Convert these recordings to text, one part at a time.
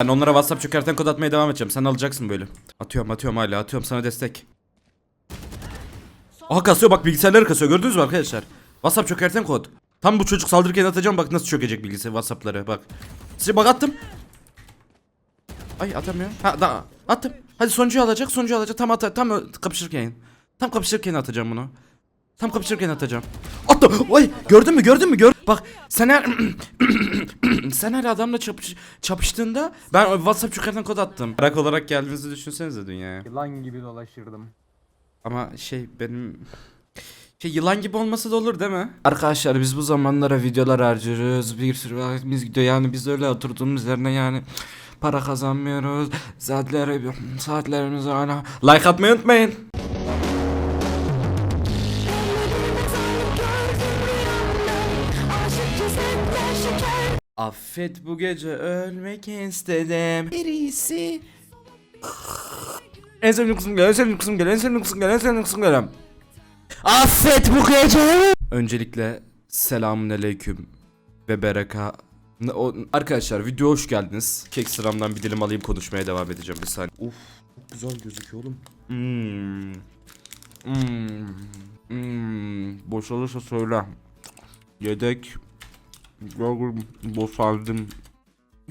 Ben onlara WhatsApp çökerten kod atmaya devam edeceğim. Sen alacaksın böyle. Atıyorum atıyorum hala atıyorum sana destek. Aha kasıyor bak bilgisayarları kasıyor gördünüz mü arkadaşlar? WhatsApp çökerten kod. Tam bu çocuk saldırırken atacağım bak nasıl çökecek bilgisayar WhatsApp'ları bak. Size bak attım. Ay atamıyorum. Ha da attım. Hadi sonuncuyu alacak sonuncuyu alacak tam at tam kapışırken. Tam kapışırken atacağım bunu. Tam kapışırken atacağım. Attım. Oy gördün mü gördün mü gör. Bak sen her sen her adamla çapış, çapıştığında ben WhatsApp çökerten kod attım. Merak olarak geldiğinizi düşünsenize dünyaya. Yılan gibi dolaşırdım. Ama şey benim şey yılan gibi olması da olur değil mi? Arkadaşlar biz bu zamanlara videolar harcıyoruz. Bir sürü vaktimiz gidiyor. Yani biz öyle oturduğumuz yerine yani para kazanmıyoruz. Saatleri saatlerimiz hala like atmayı unutmayın. Affet bu gece ölmek istedim. Birisi en sevdiğim kısım gel, en sevdiğim kısım gel, en sevdiğim kısım gel, en sevdiğim kısım gel. Affet bu gece. Öncelikle selamun aleyküm ve bereka. Ne- o- Arkadaşlar video hoş geldiniz. Kek sıramdan bir dilim alayım konuşmaya devam edeceğim bir saniye. Uf çok güzel gözüküyor oğlum. Hmm. Hmm. Hmm. Boşalırsa söyle. Yedek. Boşaldım.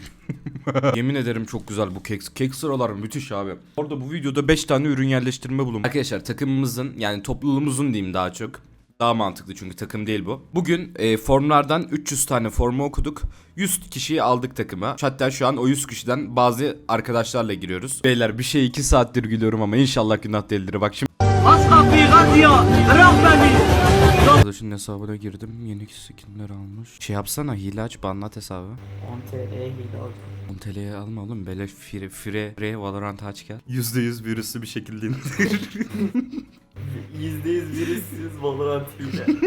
Yemin ederim çok güzel bu kek. Kek sıralar müthiş abi. Orada bu videoda 5 tane ürün yerleştirme bulun. Arkadaşlar takımımızın yani topluluğumuzun diyeyim daha çok. Daha mantıklı çünkü takım değil bu. Bugün e, formlardan 300 tane formu okuduk. 100 kişiyi aldık takıma. Hatta şu an o 100 kişiden bazı arkadaşlarla giriyoruz. Beyler bir şey 2 saattir gülüyorum ama inşallah günah değildir. Bak şimdi Bas kapıyı Gaziya. Bırak beni. Arkadaşın hesabına girdim. Yeni skinler almış. Şey yapsana hile aç banlat hesabı. 10 TL'ye hile oldu. 10 TL'ye alma oğlum böyle fire fire fire Valorant aç gel. %100 virüsü bir şekilde indir. %100 birisiz Valorant hile.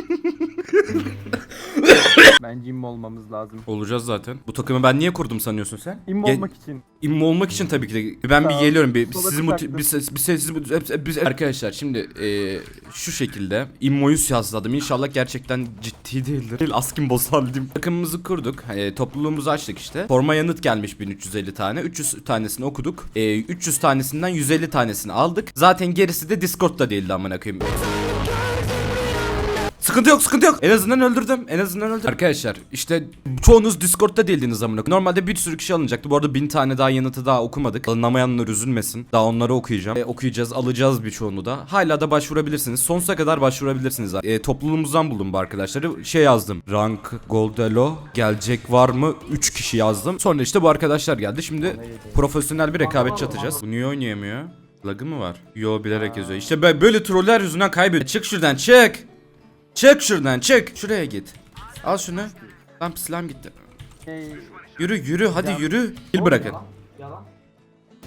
Bence immo olmamız lazım. Olacağız zaten. Bu takımı ben niye kurdum sanıyorsun sen? İmmo Ge- olmak için. İmmo olmak için tabii ki de. Ben bir Tamam. geliyorum bir, bir Sola sizi mut- tıkladım. bir ses bir bir- bir- arkadaşlar şimdi e, şu şekilde immoyu yazladım. İnşallah gerçekten ciddi değildir. Değil askin bosaldım. Takımımızı kurduk. E, topluluğumuzu açtık işte. Forma yanıt gelmiş 1350 tane. 300 tanesini okuduk. E, 300 tanesinden 150 tanesini aldık. Zaten gerisi de Discord'da değildi amına koyayım. Sıkıntı yok sıkıntı yok. En azından öldürdüm. En azından öldürdüm. Arkadaşlar işte çoğunuz Discord'da değildiniz amına. Normalde bir sürü kişi alınacaktı. Bu arada bin tane daha yanıtı daha okumadık. Alınamayanlar üzülmesin. Daha onları okuyacağım. E, okuyacağız alacağız birçoğunu da. Hala da başvurabilirsiniz. Sonsuza kadar başvurabilirsiniz. E, topluluğumuzdan buldum bu arkadaşları. Şey yazdım. Rank Goldelo gelecek var mı? 3 kişi yazdım. Sonra işte bu arkadaşlar geldi. Şimdi profesyonel bir rekabetçi atacağız. Bu niye oynayamıyor? Lagı mı var? Yo bilerek yazıyor. İşte böyle- troller yüzünden kaybediyor. Çık şuradan çık. Çık şuradan çık. Şuraya git. Al şunu. Lan silahım gitti. Yürü yürü hadi yürü. Kill bırakın. Yalan.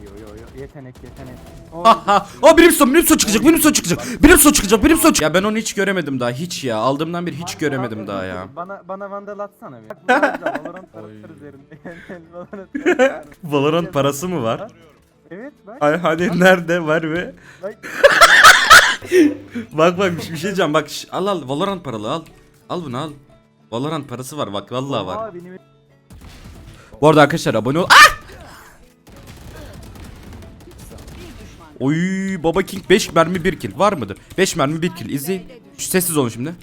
Yo yo yo yetenek yetenek. O Aha. O benim son benim son çıkacak benim son çıkacak. Benim son çıkacak benim son çıkacak. Ya ben onu hiç göremedim daha hiç ya. Aldığımdan beri hiç göremedim daha ya. Bana bana vandal atsana bir. Valorant taraftar üzerinde. Valorant parası mı var? Evet bak. Ay hani nerede var mı? Bak. Bak bak bir şey diyeceğim bak şş, al al Valorant paralı al. Al bunu al. Valorant parası var bak vallahi var. Aa, benim Bu arada arkadaşlar abone ol. Ah! Oy Baba King 5 mermi 1 kill var mıdır? 5 mermi 1 kill izleyin. Şu sessiz olun şimdi.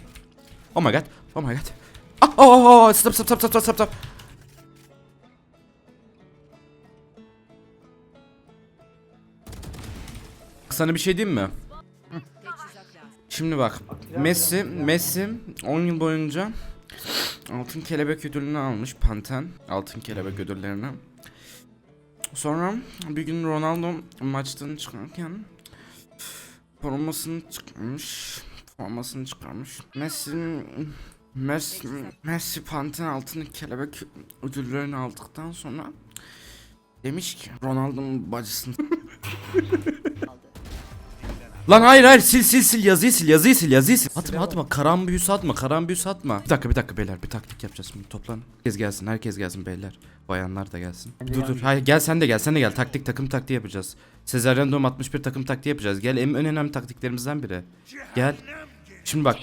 Oh my god. Oh my god. Ah oh, oh, oh. stop stop stop stop stop stop. Sana bir şey diyeyim mi? Şimdi bak Messi Messi 10 yıl boyunca Altın kelebek ödülünü almış Panten Altın kelebek ödüllerini Sonra bir gün Ronaldo maçtan çıkarken Formasını çıkarmış Formasını çıkarmış Messi Messi, Messi Panten altın kelebek ödüllerini aldıktan sonra Demiş ki Ronaldo'nun bacısını Lan hayır hayır sil sil sil yazıyı sil yazıyı sil yazıyı sil. Atma atma karan büyüsü atma karan büyüsü atma. Bir dakika bir dakika beyler bir taktik yapacağız şimdi toplan. Herkes gelsin herkes gelsin beyler. Bayanlar da gelsin. Dur dur hayır gel sen de gel sen de gel taktik takım taktiği yapacağız. Sezaryen Dom 61 takım taktiği yapacağız. Gel en, en önemli taktiklerimizden biri. Gel. Şimdi bak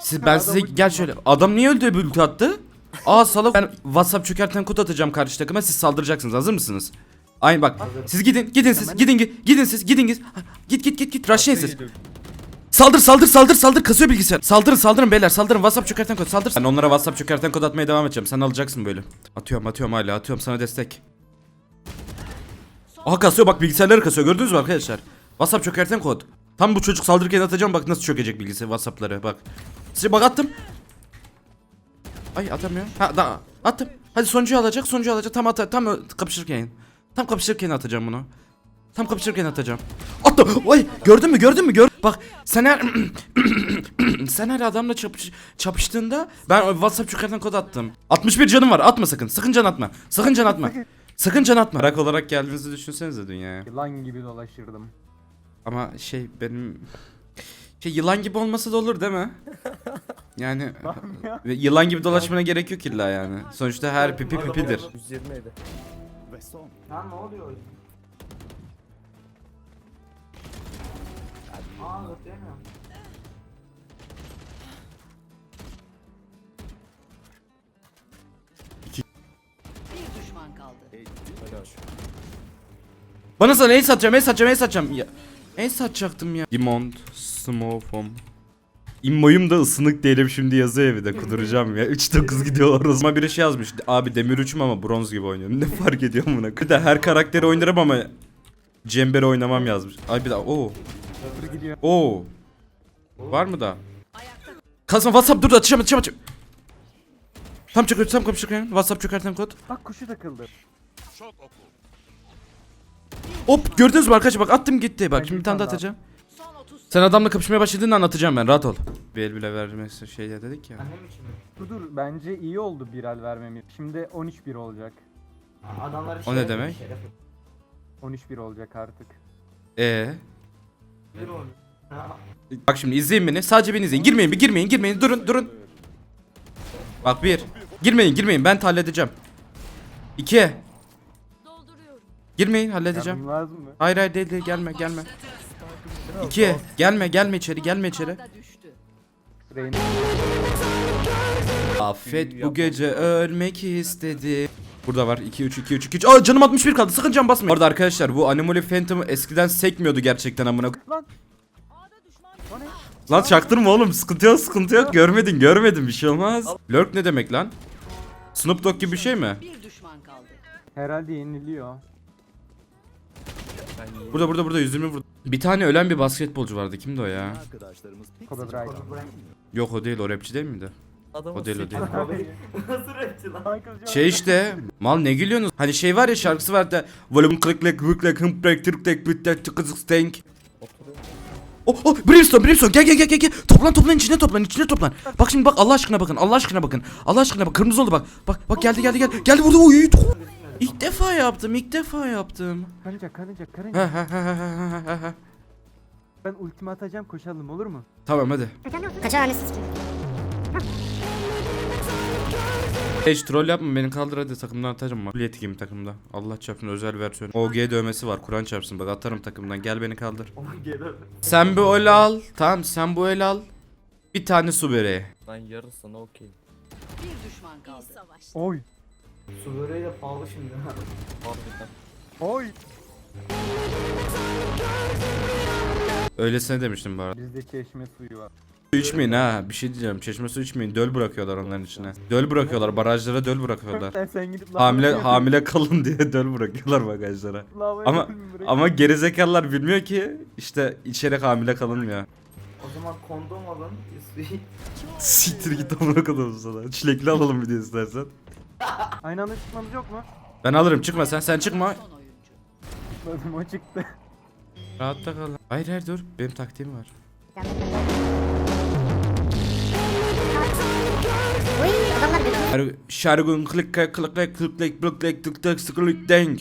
siz ben size gel şöyle adam niye öldü bir ulti attı? Aa salak ben WhatsApp çökerten kod atacağım karşı takıma siz saldıracaksınız hazır mısınız? Aynen bak. Siz gidin, gidin siz, gidin gidin, gidin siz, gidin git. Git git git git. Rushlayın siz. Saldır saldır saldır saldır kasıyor bilgisayar. Saldırın saldırın beyler saldırın WhatsApp çökerten kod saldır. Ben onlara WhatsApp çökerten kod atmaya devam edeceğim. Sen alacaksın böyle. Atıyorum atıyorum hala atıyorum sana destek. Aha kasıyor bak bilgisayarları kasıyor gördünüz mü arkadaşlar? WhatsApp çökerten kod. Tam bu çocuk saldırırken atacağım bak nasıl çökecek bilgisayar WhatsApp'ları bak. Size bak attım. Ay atamıyorum. Ha da attım. Hadi sonuncuyu alacak sonuncuyu alacak tam at tam kapışırken. Tam kapışırken atacağım bunu. Tam kapışırken atacağım. Attım. Oy gördün mü gördün mü gör. Bak sen her sen her adamla çapış, çapıştığında ben WhatsApp çökerten kod attım. 61 canım var atma sakın. Sakın can atma. Sakın can atma. Sakın can atma. Rak olarak geldiğinizi düşünsenize dünyaya. Yılan gibi dolaşırdım. Ama şey benim şey yılan gibi olmasa da olur değil mi? Yani ya. yılan gibi dolaşmana gerek yok illa yani. Sonuçta her pipi pipidir. 120 ydi. Lan ne oluyor? Aa zıplayamıyorum. Bir düşman kaldı. Bana sana el satacağım, el satacağım, el satacağım. Ya, el satacaktım ya. Dimond, Smofom. İmmoyum da ısınık değilim şimdi yazıyor bir de kuduracağım ya. 3-9 gidiyorlar. O zaman biri şey yazmış. Abi demir 3'üm ama bronz gibi oynuyorum. Ne fark ediyor buna? Bir de her karakteri oynarım ama Cembere oynamam yazmış. Ay bir daha. Oo. Oo. Var mı da? Kasma WhatsApp dur açacağım açacağım açacağım. Tam çöküyor tam kapışırken WhatsApp çökerten kod. Bak kuşu takıldı. Hop gördünüz mü arkadaşlar bak attım gitti. Bak şimdi bir tane daha. atacağım. Son 30 Sen adamla kapışmaya başladığında anlatacağım ben rahat ol. Bir el bile vermesi şey ya dedik ya. Annem için mi? Dur dur bence iyi oldu bir el vermemiz. Şimdi 13-1 olacak. Adamları O ne şeref- demek? şeref- 13-1 olacak artık. Ee. Bir. Ha, Bak şimdi izleyin beni. Sadece beni izleyin. Girmeyin bir girmeyin girmeyin. Durun durun. Bak bir. Girmeyin girmeyin ben halledeceğim. İki. Girmeyin halledeceğim. Yardım lazım mı? Hayır hayır değil değil gelme gelme. İki. Gelme gelme içeri gelme içeri. Reyna. Affet bu gece ölmek istedi. Burada var 2 3 2 3 2 3. Aa canım 61 kaldı. Sakın can basmayın. Orada arkadaşlar bu Anomaly Phantom eskiden sekmiyordu gerçekten amına. Lan. Lan çaktırma oğlum. Sıkıntı yok, sıkıntı yok. Görmedin, görmedin bir şey olmaz. Lurk ne demek lan? Snoop Dogg gibi bir şey mi? Bir düşman kaldı. Herhalde yeniliyor. Burada burada burada 120 vurdu. Bir tane ölen bir basketbolcu vardı. Kimdi o ya? Kobe Bryant. Yok o değil, o rapçi değil miydi? Adamın O değil o değil. Nasıl rapçi lan? Şey işte, mal ne gülüyorsunuz? Hani şey var ya şarkısı var da Volum klik lek vık lek hımp lek türk lek büt lek tıkızık stank Oh oh Brimstone Brimstone gel gel gel gel gel Toplan toplan içine toplan içine toplan Bak şimdi bak Allah aşkına bakın Allah aşkına bakın Allah aşkına bak kırmızı oldu bak Bak bak geldi geldi geldi Geldi vurdu oy İlk defa yaptım ilk defa yaptım Karınca karınca karınca. Ben ultimi atacağım koşalım olur mu? Tamam hadi Kaçar annesiz ki. Hiç troll yapma beni kaldır hadi takımdan atarım bak. Kuliyeti gibi takımda. Allah çarpsın özel versiyon. OG dövmesi var. Kur'an çarpsın bak atarım takımdan. Gel beni kaldır. Sen bu el al. Tamam sen bu el al. Bir tane su böreği. Lan yarısına okey. Bir düşman kaldı. Oy. Su böreği de pahalı şimdi. ha. Harbiden. Oy. Öylesine demiştim bu arada. Bizde çeşme suyu var. Su içmeyin ha. Bir şey diyeceğim. Çeşme su içmeyin. Döl bırakıyorlar onların içine. Döl bırakıyorlar. Barajlara döl bırakıyorlar. Sen, sen gidip hamile lavaboya- hamile kalın diye döl bırakıyorlar bagajlara. lavaboya Ama götürün burayı. ama gerizekalılar bilmiyor ki işte içerek hamile kalınmıyor. O zaman kondom alın. Siktir git amına koyayım sana. Çilekli alalım bir de istersen. Aynı anda çıkmamız yok mu? Ben alırım çıkma sen sen çıkma. Son oyuncu. Çıkmadım o çıktı. Rahatta kal. Hayır hayır dur. Benim taktiğim var. Uy adamlar götürüyor. Şar- Şargun klik klik klik klik klik klik klik klik klik klik sıkılık deng.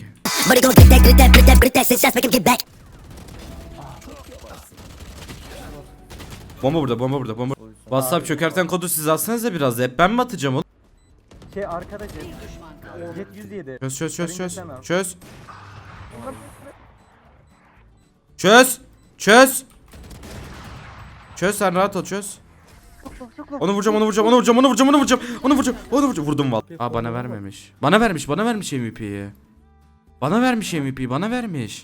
But it gon' get that, grit that, grit that, grit that, since just make him get back. Bomba burada bomba burada bomba. WhatsApp çökerten kodu siz atsanıza biraz da hep ben mi atacağım oğlum? Şey arkada jet. Jet 107. Çöz çöz çöz çöz çöz. Çöz. Çöz. Çöz sen rahat ol çöz. Onu vuracağım onu vuracağım onu vuracağım onu vuracağım onu vuracağım onu vuracağım onu vuracağım vurdum val. Aa bana vermemiş. Bana vermiş bana vermiş MVP'yi. Bana vermiş MVP bana vermiş.